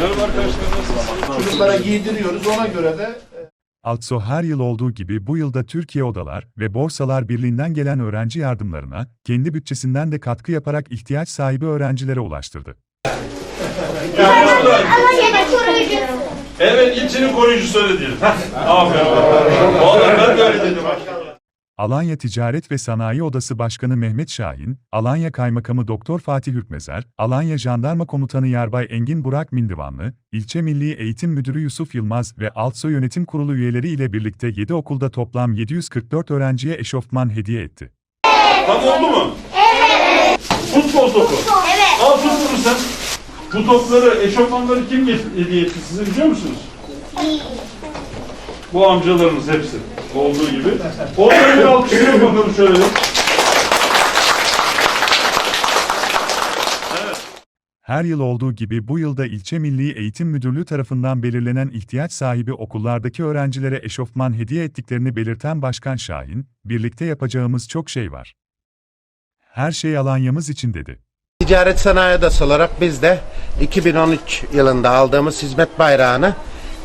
Merhaba arkadaşlar nasılsınız? Çocuklara giydiriyoruz ona göre de Altso her yıl olduğu gibi bu yılda Türkiye Odalar ve Borsalar Birliği'nden gelen öğrenci yardımlarına kendi bütçesinden de katkı yaparak ihtiyaç sahibi öğrencilere ulaştırdı. Evet ilçenin koruyucusu öyle diyelim. Aferin. Vallahi ben de öyle dedim. Alanya Ticaret ve Sanayi Odası Başkanı Mehmet Şahin, Alanya Kaymakamı Doktor Fatih Hürkmezer, Alanya Jandarma Komutanı Yarbay Engin Burak Mindivanlı, İlçe Milli Eğitim Müdürü Yusuf Yılmaz ve Altso Yönetim Kurulu üyeleri ile birlikte 7 okulda toplam 744 öğrenciye eşofman hediye etti. Tam oldu mu? Evet. Futbol topu. Evet. Al tut bunu sen. Bu topları, eşofmanları kim hediye etti size biliyor musunuz? Bu amcalarımız hepsi. Olduğu gibi. Onları bir alkışlayalım bakalım şöyle. Her yıl olduğu gibi bu yılda İlçe Milli Eğitim Müdürlüğü tarafından belirlenen ihtiyaç sahibi okullardaki öğrencilere eşofman hediye ettiklerini belirten Başkan Şahin, birlikte yapacağımız çok şey var. Her şey Alanya'mız için dedi. Ticaret Sanayi Odası olarak biz de 2013 yılında aldığımız hizmet bayrağını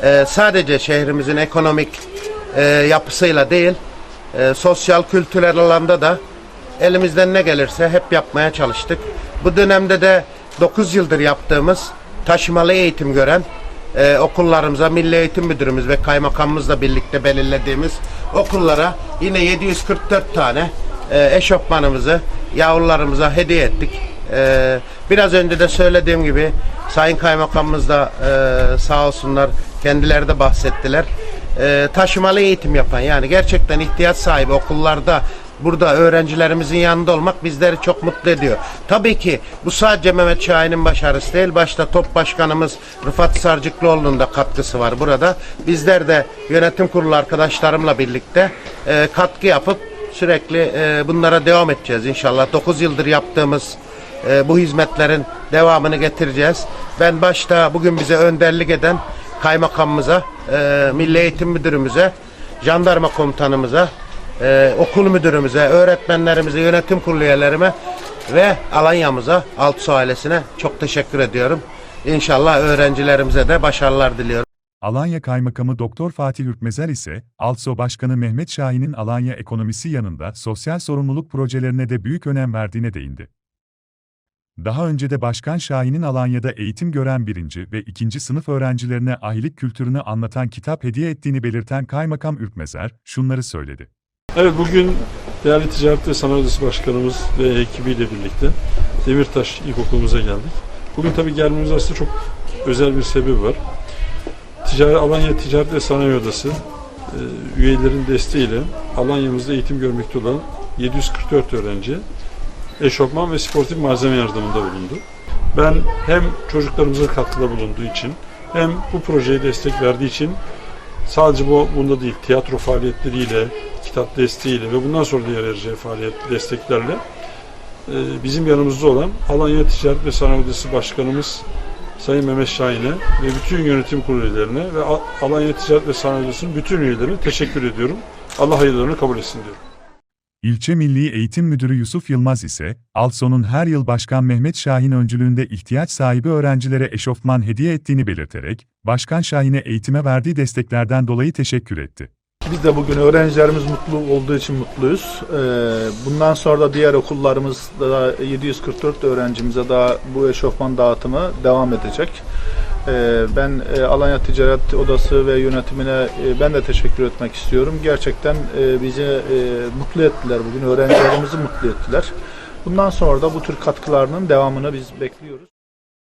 e, sadece şehrimizin ekonomik e, yapısıyla değil, e, sosyal kültürel alanda da elimizden ne gelirse hep yapmaya çalıştık. Bu dönemde de 9 yıldır yaptığımız taşımalı eğitim gören e, okullarımıza Milli Eğitim Müdürümüz ve Kaymakamımızla birlikte belirlediğimiz okullara yine 744 tane e, eşofmanımızı yavrularımıza hediye ettik. E, biraz önce de söylediğim gibi Sayın Kaymakamımız da e, sağ olsunlar kendileri de bahsettiler. E, taşımalı eğitim yapan yani gerçekten ihtiyaç sahibi okullarda burada öğrencilerimizin yanında olmak bizleri çok mutlu ediyor. Tabii ki bu sadece Mehmet Şahin'in başarısı değil. Başta top başkanımız Rıfat Sarcıklıoğlu'nun da katkısı var burada. Bizler de yönetim kurulu arkadaşlarımla birlikte e, katkı yapıp sürekli e, bunlara devam edeceğiz inşallah. 9 yıldır yaptığımız e, bu hizmetlerin devamını getireceğiz. Ben başta bugün bize önderlik eden kaymakamımıza, e, Milli Eğitim Müdürümüze, jandarma komutanımıza, e, okul müdürümüze, öğretmenlerimize, yönetim kurulu üyelerime ve Alanya'mıza, Altsu ailesine çok teşekkür ediyorum. İnşallah öğrencilerimize de başarılar diliyorum. Alanya Kaymakamı Doktor Fatih Hürkmezer ise, Altso Başkanı Mehmet Şahin'in Alanya ekonomisi yanında sosyal sorumluluk projelerine de büyük önem verdiğine değindi. Daha önce de Başkan Şahin'in Alanya'da eğitim gören birinci ve ikinci sınıf öğrencilerine ahilik kültürünü anlatan kitap hediye ettiğini belirten Kaymakam Ürkmezer, şunları söyledi. Evet bugün değerli Ticaret ve Sanayi Odası Başkanımız ve ekibiyle birlikte Demirtaş İlkokulumuza geldik. Bugün tabii gelmemiz aslında çok özel bir sebebi var. Ticari, Alanya Ticaret ve Sanayi Odası e, üyelerin desteğiyle Alanya'mızda eğitim görmekte olan 744 öğrenci eşofman ve sportif malzeme yardımında bulundu. Ben hem çocuklarımıza katkıda bulunduğu için hem bu projeye destek verdiği için sadece bu bunda değil tiyatro faaliyetleriyle, kitap desteğiyle ve bundan sonra diğer vereceği faaliyet desteklerle e, bizim yanımızda olan Alanya Ticaret ve Sanayi Odası Başkanımız Sayın Mehmet Şahin'e ve bütün yönetim kurulu üyelerine ve Al- Alanya Ticaret ve Sanayi Odası'nın bütün üyelerine teşekkür ediyorum. Allah hayırlarını kabul etsin diyorum. İlçe Milli Eğitim Müdürü Yusuf Yılmaz ise, Altso'nun her yıl Başkan Mehmet Şahin öncülüğünde ihtiyaç sahibi öğrencilere eşofman hediye ettiğini belirterek, Başkan Şahin'e eğitime verdiği desteklerden dolayı teşekkür etti. biz de bugün öğrencilerimiz mutlu olduğu için mutluyuz. Ee, Bundan sonra da diğer okullarımızda da 744 öğrencimize daha bu eşofman dağıtımı devam edecek. Ee, Ben e, Alanya Ticaret Odası ve yönetimine e, ben de teşekkür etmek istiyorum. Gerçekten e, bizi mutlu ettiler bugün, öğrencilerimizi mutlu ettiler. Bundan sonra da bu tür katkılarının devamını biz bekliyoruz.